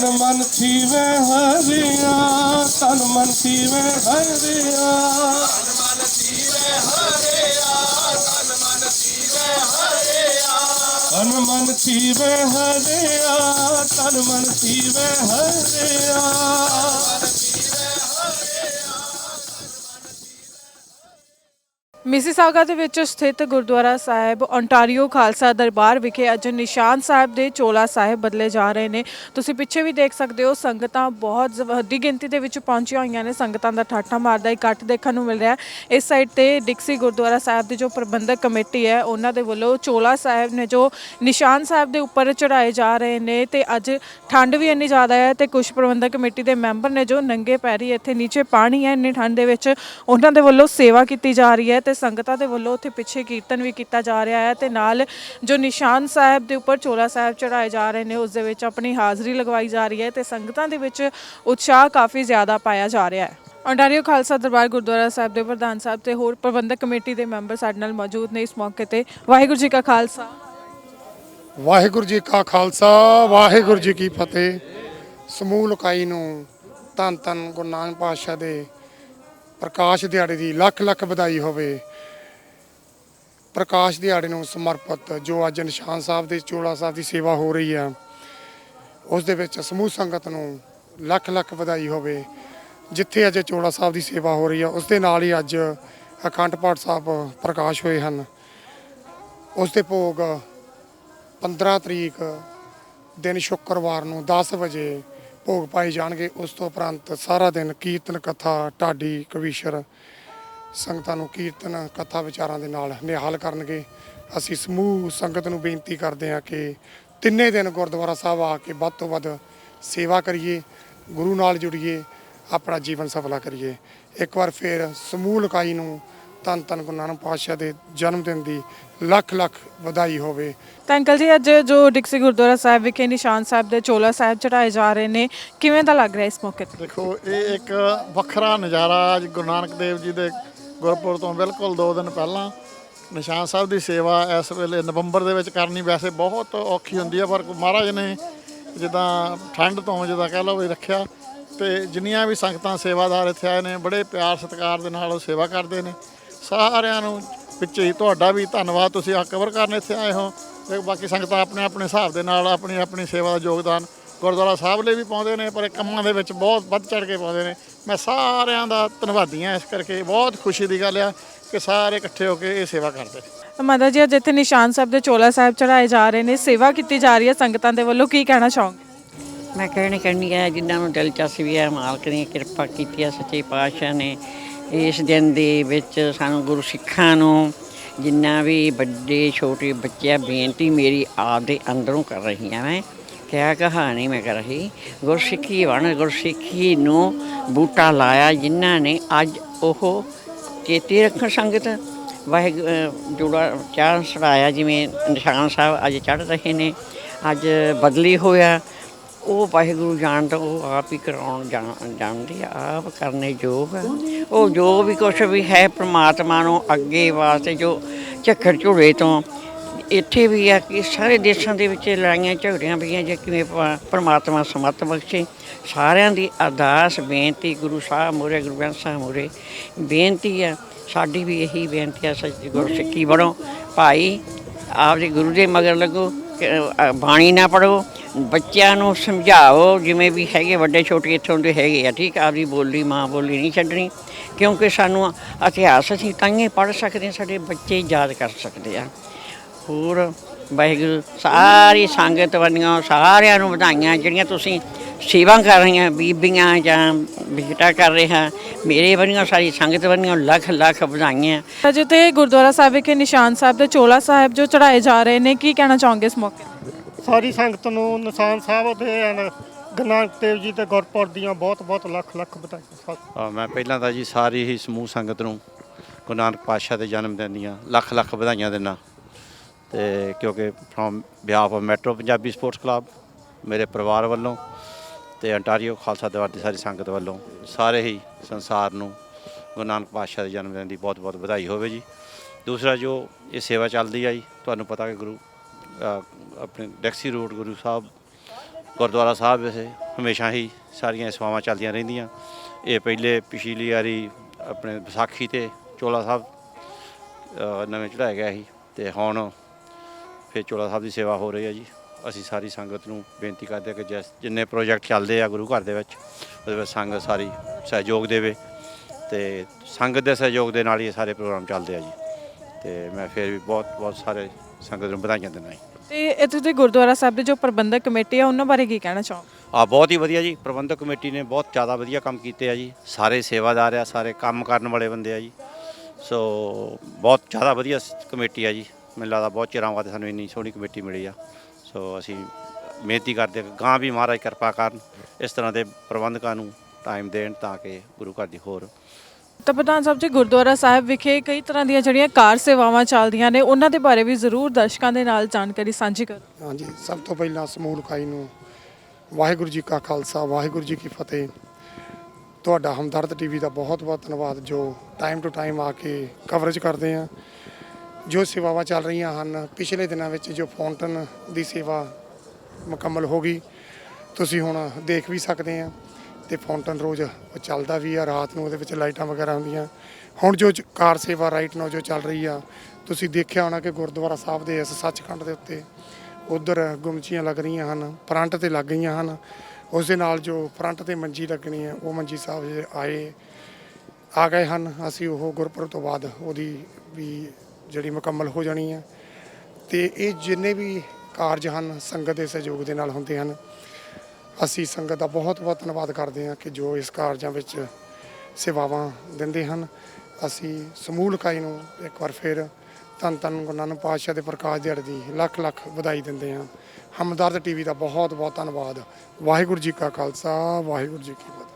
ਤਨ ਮਨ ਥੀਵੇ ਹਰਿਆ ਤਨ ਮਨ ਥੀਵੇ ਹਰਿਆ। ਤਨ ਮਨ ਥੀਵੇ ਹਰਿਆ ਤਨ ਮਨ ਥੀਵੇ ਹਰਿਆ। ਮਿਸੀਸਾਗਾ ਦੇ ਵਿੱਚ ਸਥਿਤ ਗੁਰਦੁਆਰਾ ਸਾਹਿਬ ਓਨਟਾਰੀਓ ਖਾਲਸਾ ਦਰਬਾਰ ਵਿਖੇ ਅੱਜ ਨਿਸ਼ਾਨ ਸਾਹਿਬ ਦੇ ਚੋਲਾ ਸਾਹਿਬ ਬਦਲੇ ਜਾ ਰਹੇ ਨੇ। ਤੁਸੀਂ ਪਿੱਛੇ ਵੀ ਦੇਖ ਸਕਦੇ ਹੋ, ਸੰਗਤਾਂ ਬਹੁਤ ਜ਼- ਵੱਡੀ ਗਿਣਤੀ ਦੇ ਵਿੱਚ ਪਹੁੰਚੀਆਂ ਹੋਈਆਂ ਨੇ। ਸੰਗਤਾਂ ਦਾ ਠਾਠਾ ਮਾਰਦਾ, ਇਕੱਠ ਦੇਖਣ ਨੂੰ ਮਿਲ ਰਿਹਾ ਹੈ। ਇਸ ਸਾਈਡ ਤੇ ਡਿਕਸੀ ਗੁਰਦੁਆਰਾ ਸਾਹਿਬ ਦੀ ਜੋ ਪ੍ਰਬੰਧਕ ਕਮੇਟੀ ਹੈ, ਉਹਨਾਂ ਦੇ ਵੱਲੋਂ ਚੋਲਾ ਸਾਹਿਬ ਨੇ ਜੋ ਨਿਸ਼ਾਨ ਸਾਹਿਬ ਦੇ ਉੱਪਰ ਚੜਾਏ ਜਾ ਰਹੇ ਨੇ ਤੇ ਅੱਜ ਠੰਡ ਵੀ ਇੰਨੀ ਜ਼ਿਆਦਾ ਹੈ ਤੇ ਕੁਝ ਪ੍ਰਬੰਧਕ ਕਮੇਟੀ ਦੇ ਮੈਂਬਰ ਨੇ ਜੋ ਨੰਗੇ ਪੈਰੀ ਇੱਥੇ ਨੀਚੇ ਪਾਣੀ ਹੈ, ਇੰਨੀ ਠੰਡ ਦੇ ਵਿੱਚ ਉਹਨਾਂ ਦੇ ਵੱਲੋਂ ਸੇਵਾ ਕੀਤੀ ਜਾ ਰਹੀ ਹੈ ਤੇ ਸੰਗਤਾਂ ਦੇ ਵੱਲੋਂ ਉੱਥੇ ਪਿੱਛੇ ਕੀਰਤਨ ਵੀ ਕੀਤਾ ਜਾ ਰਿਹਾ ਹੈ ਤੇ ਨਾਲ ਜੋ ਨਿਸ਼ਾਨ ਸਾਹਿਬ ਦੇ ਉੱਪਰ ਚੋਲਾ ਸਾਹਿਬ ਚੜਾਏ ਜਾ ਰਹੇ ਨੇ ਉਸ ਦੇ ਵਿੱਚ ਆਪਣੀ ਹਾਜ਼ਰੀ ਲਗਵਾਈ ਜਾ ਰਹੀ ਹੈ ਤੇ ਸੰਗਤਾਂ ਦੇ ਵਿੱਚ ਉਤਸ਼ਾਹ ਕਾਫੀ ਜ਼ਿਆਦਾ ਪਾਇਆ ਜਾ ਰਿਹਾ ਹੈ। ontario ਖਾਲਸਾ ਦਰਬਾਰ ਗੁਰਦੁਆਰਾ ਸਾਹਿਬ ਦੇ ਪ੍ਰਧਾਨ ਸਾਹਿਬ ਤੇ ਹੋਰ ਪ੍ਰਬੰਧਕ ਕਮੇਟੀ ਦੇ ਮੈਂਬਰ ਸਾਡੇ ਨਾਲ ਮੌਜੂਦ ਨੇ ਇਸ ਮੌਕੇ ਤੇ। ਵਾਹਿਗੁਰੂ ਜੀ ਕਾ ਖਾਲਸਾ। ਵਾਹਿਗੁਰੂ ਜੀ ਕਾ ਖਾਲਸਾ ਵਾਹਿਗੁਰੂ ਜੀ ਕੀ ਫਤਿਹ। ਸਮੂਹ ਲੋਕਾਈ ਨੂੰ ਧੰਨ ਧੰਨ ਗੁਰੂ ਨਾਨਕ ਪਾਤਸ਼ਾਹ ਦੇ ਪ੍ਰਕਾਸ਼ ਦਿਹਾੜੇ ਦੀ ਲੱਖ ਲੱਖ ਵਧਾਈ ਹੋਵੇ। ਪ੍ਰਕਾਸ਼ ਦਿਹਾੜੇ ਨੂੰ ਸਮਰਪਿਤ, ਜੋ ਅੱਜ ਨਿਸ਼ਾਨ ਸਾਹਿਬ ਦੇ ਚੋਲਾ ਸਾਹਿਬ ਦੀ ਸੇਵਾ ਹੋ ਰਹੀ ਹੈ, ਉਸ ਦੇ ਵਿੱਚ ਸਮੂਹ ਸੰਗਤ ਨੂੰ ਲੱਖ ਲੱਖ ਵਧਾਈ ਹੋਵੇ, ਜਿੱਥੇ ਅੱਜ ਚੋਲਾ ਸਾਹਿਬ ਦੀ ਸੇਵਾ ਹੋ ਰਹੀ ਹੈ, ਉਸ ਦੇ ਨਾਲ ਹੀ ਅੱਜ ਅਖੰਡ ਪਾਠ ਸਾਹਿਬ ਪ੍ਰਕਾਸ਼ ਹੋਏ ਹਨ। ਉਸ ਦੇ ਭੋਗ 15 ਤਰੀਕ ਦਿਨ ਸ਼ੁੱਕਰਵਾਰ ਨੂੰ 10 ਵਜੇ ਭੋਗ ਪਾਏ ਜਾਣਗੇ, ਉਸ ਤੋਂ ਉਪਰੰਤ ਸਾਰਾ ਦਿਨ ਕੀਰਤਨ, ਕਥਾ, ਢਾਡੀ, ਕਵੀਸ਼ਰ ਸੰਗਤਾਂ ਨੂੰ ਕੀਰਤਨ ਕਥਾ ਵਿਚਾਰਾਂ ਦੇ ਨਾਲ ਨਿਹਾਲ ਕਰਨਗੇ। ਅਸੀਂ ਸਮੂਹ ਸੰਗਤ ਨੂੰ ਬੇਨਤੀ ਕਰਦੇ ਹਾਂ ਕਿ ਤਿੰਨੇ ਦਿਨ ਗੁਰਦੁਆਰਾ ਸਾਹਿਬ ਆ ਕੇ ਵੱਧ ਤੋਂ ਵੱਧ ਸੇਵਾ ਕਰੀਏ ਗੁਰੂ ਨਾਲ ਜੁੜੀਏ ਆਪਣਾ ਜੀਵਨ ਸਫਲਾ ਕਰੀਏ। ਇੱਕ ਵਾਰ ਫੇਰ ਸਮੂਹ ਲਕਾਈ ਨੂੰ ਧੰਨ ਧੰਨ ਗੁਰੂ ਨਾਨਕ ਪਾਤਸ਼ਾਹ ਦੇ ਜਨਮ ਦਿਨ ਦੀ ਲੱਖ ਲੱਖ ਵਧਾਈ ਹੋਵੇ। ਤਾਂ ਅੰਕਲ ਜੀ ਅੱਜ ਜੋ ਡਿਕਸੀ ਗੁਰਦੁਆਰਾ ਸਾਹਿਬ ਵਿਖੇ ਨਿਸ਼ਾਨ ਸਾਹਿਬ ਦੇ ਚੋਲਾ ਸਾਹਿਬ ਚੜਾਏ ਜਾ ਰਹੇ ਨੇ ਕਿਵੇਂ ਦਾ ਲੱਗ ਰਿਹਾ ਇਸ ਮੌਕੇ ਤੇ? ਦੇਖੋ ਇਹ ਇੱਕ ਵੱਖਰਾ ਨਜ਼ਾਰਾ ਅੱਜ ਗੁਰੂ ਨਾਨਕ ਦੇਵ ਜੀ ਦੇ ਗੁਰਪੁਰ ਤੋਂ ਬਿਲਕੁਲ 2 ਦਿਨ ਪਹਿਲਾਂ ਨਿਸ਼ਾਨ ਸਾਹਿਬ ਦੀ ਸੇਵਾ ਇਸ ਵੇਲੇ ਨਵੰਬਰ ਦੇ ਵਿੱਚ ਕਰਨੀ ਵੈਸੇ ਬਹੁਤ ਔਖੀ ਹੁੰਦੀ ਹੈ ਪਰ ਮਹਾਰਾਜ ਨੇ ਜਿੱਦਾਂ ਠੰਡ ਤੋਂ ਜਿੱਦਾਂ ਕਹਿ ਲਓ ਵੀ ਰੱਖਿਆ ਤੇ ਜਿੰਨੀਆਂ ਵੀ ਸੰਗਤਾਂ ਸੇਵਾਦਾਰ ਇੱਥੇ ਆਏ ਨੇ, ਬੜੇ ਪਿਆਰ ਸਤਿਕਾਰ ਦੇ ਨਾਲ ਉਹ ਸੇਵਾ ਕਰਦੇ ਨੇ। ਸਾਰਿਆਂ ਨੂੰ ਵਿੱਚੇ ਹੀ ਤੁਹਾਡਾ ਵੀ ਧੰਨਵਾਦ, ਤੁਸੀਂ ਆ ਕਵਰ ਕਰਨ ਇੱਥੇ ਆਏ ਹੋ ਤੇ ਬਾਕੀ ਸੰਗਤਾਂ ਆਪਣੇ ਆਪਣੇ ਹਿਸਾਬ ਦੇ ਨਾਲ ਆਪਣੀ ਆਪਣੀ ਸੇਵਾ ਦਾ ਯੋਗਦਾਨ ਗੁਰਦੁਆਰਾ ਸਾਹਿਬ ਲਈ ਵੀ ਪਾਉਂਦੇ ਨੇ ਪਰ ਇਹ ਕੰਮਾਂ ਦੇ ਵਿੱਚ ਬਹੁਤ ਵੱਧ ਚੜ ਕੇ ਪਾਉਂਦੇ ਨੇ। ਮੈਂ ਸਾਰਿਆਂ ਦਾ ਧੰਨਵਾਦੀ ਹਾਂ ਇਸ ਕਰਕੇ ਬਹੁਤ ਖੁਸ਼ੀ ਦੀ ਗੱਲ ਆ ਕਿ ਸਾਰੇ ਇਕੱਠੇ ਹੋ ਕੇ ਇਹ ਸੇਵਾ ਕਰਦੇ ਮਾਤਾ ਜੀ ਅੱਜ ਇੱਥੇ ਨਿਸ਼ਾਨ ਸਾਹਿਬ ਦੇ ਚੋਲਾ ਸਾਹਿਬ ਚੜਾਏ ਜਾ ਰਹੇ ਨੇ। ਸੇਵਾ ਕੀਤੀ ਜਾ ਰਹੀ ਹੈ ਸੰਗਤਾਂ ਦੇ ਵੱਲੋਂ ਕੀ ਕਹਿਣਾ ਚਾਹੋਗੇ? ਮੈਂ ਕਹਿਣੀ ਕਰਨੀ ਹੈ ਜਿਨ੍ਹਾਂ ਨੂੰ ਦਿਲਚਸਪੀ ਹੈ ਮਾਲਕ ਨੇ ਕਿਰਪਾ ਕੀਤੀ ਹੈ ਸੱਚੇ ਪਾਤਸ਼ਾਹ ਨੇ ਇਸ ਦਿਨ ਦੇ ਵਿੱਚ ਸਾਨੂੰ ਗੁਰੂ ਸਿੱਖਾਂ ਨੂੰ ਜਿੰਨਾ ਵੀ ਵੱਡੇ ਛੋਟੇ ਬੱਚੇ ਬੇਨਤੀ ਮੇਰੀ ਆਪ ਦੇ ਅੰਦਰੋਂ ਕਰ ਰਹੀ ਹਾਂ ਮੈਂ ਕਿਆ ਕਹਾਣੀ ਮੈਂ ਕਰ ਰਹੀ? ਗੁਰਸਿੱਖੀ ਬਣ ਗੁਰਸਿੱਖੀ ਨੂੰ ਬੂਟਾ ਲਾਇਆ ਜਿਨ੍ਹਾਂ ਨੇ ਅੱਜ ਉਹ ਚੇਤੇ ਰੱਖਣ ਸੰਗਤ। ਵਾਹਿਗੁਰੂ ਜੋੜਾ ਚਾਰ ਸੜਾਇਆ ਜਿਵੇਂ ਨਿਸ਼ਾਨ ਸਾਹਿਬ ਅੱਜ ਚੜ ਰਹੇ ਨੇ, ਅੱਜ ਬਦਲੀ ਹੋਇਆ। ਉਹ ਵਾਹਿਗੁਰੂ ਜਾਣ ਜਾਣਦਾ ਉਹ ਆਪ ਹੀ ਕਰਾਉਣ ਜਾਣ- ਜਾਣਦੇ ਆਪ ਕਰਨੇ ਯੋਗ। ਉਹ ਜੋ ਵੀ ਕੁਛ ਵੀ ਹੈ ਪ੍ਰਮਾਤਮਾ ਨੂੰ ਅੱਗੇ ਵਾਸਤੇ ਜੋ ਝੱਖੜ ਝੁੜੇ ਤੋਂ ਇੱਥੇ ਵੀ ਆ ਕਿ ਸਾਰੇ ਦੇਸ਼ਾਂ ਦੇ ਵਿੱਚ ਲੜਾਈਆਂ ਝਗੜੀਆਂ ਪਈਆਂ ਜੇ ਕਿਵੇਂ ਪ- ਪ੍ਰਮਾਤਮਾ ਸਮਤ ਬਖਸ਼ੇ। ਸਾਰਿਆਂ ਦੀ ਅਰਦਾਸ, ਬੇਨਤੀ, ਗੁਰੂ ਸਾਹਿਬ ਮੂਹਰੇ ਗੁਰੂ ਗ੍ਰੰਥ ਸਾਹਿਬ ਮੂਹਰੇ ਬੇਨਤੀ ਆ, ਸਾਡੀ ਵੀ ਇਹੀ ਬੇਨਤੀ ਆ, ਸੱਚ ਗੁਰਸਿੱਖੀ ਬਣੋ ਭਾਈ, ਆਪਦੇ ਗੁਰੂ ਦੇ ਮਗਰ ਲੱਗੋ ਬਾਣੀ ਨਾ ਪੜੋ ਬੱਚਿਆਂ ਨੂੰ ਸਮਝਾਓ, ਜਿਵੇਂ ਵੀ ਹੈਗੇ, ਵੱਡੇ ਛੋਟੇ ਇੱਥੋਂ ਦੇ ਹੈਗੇ ਆ, ਠੀਕ ਆਪਦੀ ਬੋਲੀ, ਮਾਂ ਬੋਲੀ ਨਹੀਂ ਛੱਡਣੀ। ਕਿਉਂਕਿ ਸਾਨੂੰ ਇਤਿਹਾਸ ਅਸੀਂ ਤਾਂਹੀਓ ਪੜ੍ਹ ਸਕਦੇ ਹਾਂ, ਸਾਡੇ ਬੱਚੇ ਯਾਦ ਕਰ ਸਕਦੇ ਆ। ਹੋਰ ਵਾਹਿਗੁਰੂ ਸਾਰੀ ਸੰਗਤ ਵੱਲੋਂ ਸਾਰਿਆਂ ਨੂੰ ਵਧਾਈਆਂ ਜਿਹੜੀਆਂ ਤੁਸੀਂ ਸੇਵਾ ਕਰ ਰਹੀਆਂ ਬੀਬੀਆਂ ਜਾਂ ਬੇਟਾ ਕਰ ਰਿਹਾ ਮੇਰੇ ਵੱਲੋਂ ਸਾਰੀ ਸੰਗਤ ਵੱਲੋਂ ਲੱਖ ਲੱਖ ਵਧਾਈਆਂ। ਤਾਂ ਜਿੱਥੇ ਗੁਰਦੁਆਰਾ ਸਾਹਿਬ ਵਿਖੇ ਨਿਸ਼ਾਨ ਸਾਹਿਬ ਦੇ ਚੋਲਾ ਸਾਹਿਬ ਜੋ ਚੜਾਏ ਜਾ ਰਹੇ ਨੇ ਕੀ ਕਹਿਣਾ ਚਾਹੋਗੇ ਇਸ ਮੌਕੇ? ਤੇ ਸਾਰੀ ਸੰਗਤ ਨੂੰ ਨਿਸ਼ਾਨ ਸਾਹਿਬ ਦੇ ਐਨ ਗੁਰੂ ਨਾਨਕ ਦੇਵ ਜੀ ਦੇ ਗੁਰਪੁਰਬ ਦੀਆਂ ਬਹੁਤ ਬਹੁਤ ਲੱਖ ਲੱਖ ਵਧਾਈਆਂ ਮੈਂ ਪਹਿਲਾਂ ਤਾਂ ਜੀ ਸਾਰੀ ਹੀ ਸਮੂਹ ਸੰਗਤ ਨੂੰ ਗੁਰੂ ਨਾਨਕ ਪਾਤਸ਼ਾਹ ਦੇ ਜਨਮ ਦਿਨ ਦੀਆਂ ਲੱਖ ਲੱਖ ਵਧਾਈਆਂ ਦਿੰਦਾ। ਤੇ ਕਿਉਂਕਿ from behalf of metro Punjabi sports club ਮੇਰੇ ਪਰਿਵਾਰ ਵੱਲੋਂ ਤੇ ਅੰਟਾਰੀਓ ਖਾਲਸਾ ਦਰਬਾਰ ਦੀ ਸਾਰੀ ਸੰਗਤ ਵੱਲੋਂ ਸਾਰੇ ਹੀ ਸੰਸਾਰ ਨੂੰ ਗੁਰੂ ਨਾਨਕ ਪਾਤਸ਼ਾਹ ਦੇ ਜਨਮ ਦਿਨ ਦੀ ਬਹੁਤ ਬਹੁਤ ਵਧਾਈ ਹੋਵੇ ਜੀ। ਦੂਸਰਾ ਜੋ ਇਹ ਸੇਵਾ ਚੱਲਦੀ ਆ ਜੀ ਤੁਹਾਨੂੰ ਪਤਾ ਕਿ ਗੁਰੂ ਆਪਣੇ ਡੈਕਸੀ ਰੋਡ ਗੁਰੂ ਸਾਹਿਬ, ਗੁਰਦੁਆਰਾ ਸਾਹਿਬ ਵਿਖੇ ਹਮੇਸ਼ਾ ਹੀ ਸਾਰੀਆਂ ਸੇਵਾਵਾਂ ਚੱਲਦੀਆਂ ਰਹਿੰਦੀਆਂ। ਇਹ ਪਹਿਲੇ ਪਿਛਲੀ ਵਾਰੀ ਆਪਣੇ ਵਿਸਾਖੀ ਤੇ ਚੋਲਾ ਸਾਹਿਬ ਨਵੇਂ ਚੜਾਇਆ ਗਿਆ ਸੀ ਤੇ ਹੁਣ ਫਿਰ ਚੋਲਾ ਸਾਹਿਬ ਦੀ ਸੇਵਾ ਹੋ ਰਹੀ ਹੈ ਜੀ। ਅਸੀਂ ਸਾਰੀ ਸੰਗਤ ਨੂੰ ਬੇਨਤੀ ਕਰਦੇ ਹਾਂ ਕਿ ਜਿਸ ਜਿੰਨੇ ਪ੍ਰੋਜੈਕਟ ਚੱਲਦੇ ਆ ਗੁਰੂ ਘਰ ਦੇ ਵਿੱਚ ਉਹਦੇ ਵਿੱਚ ਸੰਗਤ ਸਾਰੀ ਸਹਿਯੋਗ ਦੇਵੇ ਤੇ ਸੰਗਤ ਦੇ ਸਹਿਯੋਗ ਦੇ ਨਾਲ ਹੀ ਇਹ ਸਾਰੇ ਪ੍ਰੋਗਰਾਮ ਚੱਲਦੇ ਆ ਜੀ। ਤੇ ਮੈਂ ਫਿਰ ਵੀ ਬਹੁਤ ਬਹੁਤ ਸਾਰੇ ਸੰਗਤ ਨੂੰ ਵਧਾਈਆਂ ਦਿੰਦਾ ਜੀ। ਤੇ ਇੱਥੇ ਦੇ ਗੁਰਦੁਆਰਾ ਸਾਹਿਬ ਦੇ ਜੋ ਪ੍ਰਬੰਧਕ ਕਮੇਟੀ ਆ ਉਹਨਾਂ ਬਾਰੇ ਕੀ ਕਹਿਣਾ ਚਾਹੋ ਆ ਬਹੁਤ ਹੀ ਵਧੀਆ ਜੀ। ਪ੍ਰਬੰਧਕ ਕਮੇਟੀ ਨੇ ਬਹੁਤ ਜ਼ਿਆਦਾ ਵਧੀਆ ਕੰਮ ਕੀਤੇ ਆ ਜੀ। ਸਾਰੇ ਸੇਵਾਦਾਰ ਆ ਸਾਰੇ ਕੰਮ ਕਰਨ ਵਾਲੇ ਬੰਦੇ ਆ ਜੀ। ਸੋ ਬਹੁਤ ਜ਼ਿਆਦਾ ਵਧੀਆ ਕਮੇਟੀ ਆ ਜੀ। ਮੈਨੂੰ ਲੱਗਦਾ ਬਹੁਤ ਚਿਰਾਂ ਬਾਅਦ ਸਾਨੂੰ ਇੰਨੀ ਸੋਹਣੀ ਕਮੇਟੀ ਮਿਲੀ ਆ। ਸੋ ਅਸੀਂ ਬੇਨਤੀ ਕਰਦੇ ਹਾਂ ਕਿ ਗਾਂ ਵੀ ਮਹਾਰਾਜ ਕਿਰਪਾ ਕਰਨ ਇਸ ਤਰ੍ਹਾਂ ਦੇ ਪ੍ਰਬੰਧਕਾਂ ਨੂੰ ਟਾਈਮ ਦੇਣ ਤਾਂ ਕਿ ਗੁਰੂ ਘਰ ਦੀ ਹੋਰ ਤਾਂ ਪ੍ਰਧਾਨ ਸਾਹਿਬ ਜੀ ਗੁਰਦੁਆਰਾ ਸਾਹਿਬ ਵਿਖੇ ਕਈ ਤਰ੍ਹਾਂ ਦੀਆਂ ਜਿਹੜੀਆਂ ਕਾਰ ਸੇਵਾਵਾਂ ਚੱਲਦੀਆਂ ਨੇ ਉਹਨਾਂ ਦੇ ਬਾਰੇ ਵੀ ਜ਼ਰੂਰ ਦਰਸ਼ਕਾਂ ਦੇ ਨਾਲ ਜਾਣਕਾਰੀ ਸਾਂਝੀ ਕਰੋ। ਹਾਂਜੀ ਸਭ ਤੋਂ ਪਹਿਲਾਂ ਸਮੂਹ ਇਕਾਈ ਨੂੰ ਵਾਹਿਗੁਰੂ ਜੀ ਕਾ ਖਾਲਸਾ ਵਾਹਿਗੁਰੂ ਜੀ ਕੀ ਫਤਿਹ। ਤੁਹਾਡਾ ਹਮਦਰਦ ਟੀਵੀ ਦਾ ਬਹੁਤ ਬਹੁਤ ਧੰਨਵਾਦ ਜੋ ਟਾਈਮ ਟੂ ਟਾਈਮ ਆ ਕੇ ਕਵਰੇਜ ਕਰਦੇ ਆ। ਜੋ ਸੇਵਾਵਾਂ ਚੱਲ ਰਹੀਆਂ ਹਨ, ਪਿਛਲੇ ਦਿਨਾਂ ਵਿੱਚ ਜੋ ਫਾਊਂਟਨ ਦੀ ਸੇਵਾ ਮੁਕੰਮਲ ਹੋ ਗਈ, ਤੁਸੀਂ ਹੁਣ ਦੇਖ ਵੀ ਸਕਦੇ ਆ ਤੇ ਫਾਊਂਟਨ ਰੋਜ਼ ਚੱਲਦਾ ਵੀ ਆ, ਰਾਤ ਨੂੰ ਉਹਦੇ ਵਿੱਚ ਲਾਈਟਾਂ ਵਗੈਰਾ ਹੁੰਦੀਆਂ। ਹੁਣ ਜੋ ਕਾਰ ਸੇਵਾ ਰਾਈਟ ਨਾਓ ਜੋ ਚੱਲ ਰਹੀ ਆ, ਤੁਸੀਂ ਦੇਖਿਆ ਹੋਣਾ ਕਿ ਗੁਰਦੁਆਰਾ ਸਾਹਿਬ ਦੇ ਇਸ ਸੱਚਖੰਡ ਦੇ ਉੱਤੇ ਉਧਰ ਗੁੰਮਚੀਆਂ ਲੱਗ ਰਹੀਆਂ ਹਨ, ਫਰੰਟ ਤੇ ਲੱਗ ਗਈਆਂ ਹਨ। ਉਸ ਦੇ ਨਾਲ ਜੋ ਫਰੰਟ ਤੇ ਮੰਜੀ ਲੱਗਣੀ ਹੈ ਉਹ ਮੰਜੀ ਸਾਹਿਬ ਜੇ ਆਏ, ਆ ਗਏ ਹਨ। ਅਸੀਂ ਉਹ ਗੁਰਪੁਰਬ ਤੋਂ ਬਾਅਦ ਉਹਦੀ ਵੀ ਜਿਹੜੀ ਮੁਕੰਮਲ ਹੋ ਜਾਣੀ ਹੈ ਤੇ ਇਹ ਜਿੰਨੇ ਵੀ ਕਾਰਜ ਹਨ, ਸੰਗਤ ਦੇ ਸਹਿਯੋਗ ਦੇ ਨਾਲ ਹੁੰਦੇ ਹਨ। ਅਸੀਂ ਸੰਗਤ ਦਾ ਬਹੁਤ ਬਹੁਤ ਧੰਨਵਾਦ ਕਰਦੇ ਹਾਂ ਕਿ ਜੋ ਇਸ ਕਾਰਜਾਂ ਵਿੱਚ ਸੇਵਾਵਾਂ ਦਿੰਦੇ ਹਨ। ਅਸੀਂ ਸਮੂਹ ਇਕਾਈ ਨੂੰ ਇੱਕ ਵਾਰ ਫਿਰ ਧੰਨ ਧੰਨ ਗੁਰੂ ਨਾਨਕ ਪਾਤਸ਼ਾਹ ਦੇ ਪ੍ਰਕਾਸ਼ ਦਿਹਾੜੇ ਦੀ ਲੱਖ ਲੱਖ ਵਧਾਈ ਦਿੰਦੇ ਹਾਂ। ਹਮਦਰਦ ਟੀਵੀ ਦਾ ਬਹੁਤ ਬਹੁਤ ਧੰਨਵਾਦ। ਵਾਹਿਗੁਰੂ ਜੀ ਕਾ ਖਾਲਸਾ, ਵਾਹਿਗੁਰੂ ਜੀ ਕੀ ਫਤਿਹ।